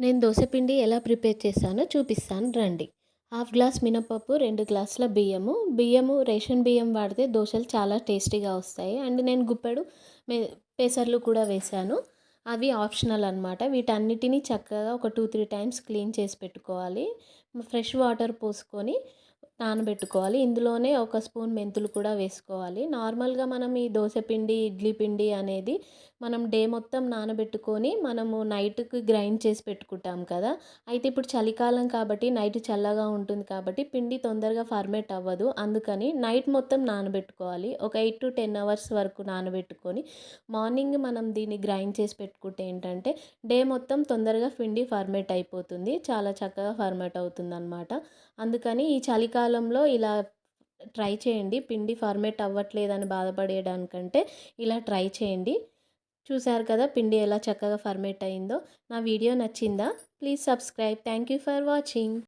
నేను దోసపిండి ఎలా ప్రిపేర్ చేశానో చూపిస్తాను రండి. హాఫ్ గ్లాస్ మినపప్పు రెండు గ్లాసుల బియ్యము. బియ్యము రేషన్ బియ్యం వాడితే దోశలు చాలా టేస్టీగా వస్తాయి. అండ్ నేను గుప్పెడు పెసర్లు కూడా వేశాను. అవి ఆప్షనల్ అనమాట వీటన్నిటినీ చక్కగా ఒక టూ త్రీ టైమ్స్ క్లీన్ చేసి పెట్టుకోవాలి. ఫ్రెష్ వాటర్ పోసుకొని నానబెట్టుకోవాలి. ఇందులోనే ఒక స్పూన్ మెంతులు కూడా వేసుకోవాలి. నార్మల్గా మనం ఈ దోశ పిండి ఇడ్లీ పిండి అనేది మనం డే మొత్తం నానబెట్టుకొని మనము నైట్కి గ్రైండ్ చేసి పెట్టుకుంటాం కదా. అయితే ఇప్పుడు చలికాలం కాబట్టి నైట్ చల్లగా ఉంటుంది కాబట్టి పిండి తొందరగా ఫర్మేట్ అవ్వదు. అందుకని నైట్ మొత్తం నానబెట్టుకోవాలి. ఒక ఎయిట్ టు టెన్ అవర్స్ వరకు నానబెట్టుకొని మార్నింగ్ మనం దీన్ని గ్రైండ్ చేసి పెట్టుకుంటే ఏంటంటే డే మొత్తం తొందరగా పిండి ఫర్మేట్ అయిపోతుంది. చాలా చక్కగా ఫర్మేట్ అవుతుంది అనమాట అందుకని ఈ చలికాలంలో ఇలా ట్రై చేయండి. పిండి ఫర్మేట్ అవ్వట్లేదని బాధపడేయడానికంటే ఇలా ట్రై చేయండి. చూశారు కదా పిండి ఎలా చక్కగా ఫర్మేట్ అయిందో. నా వీడియో నచ్చిందా? Please subscribe. Thank you for watching.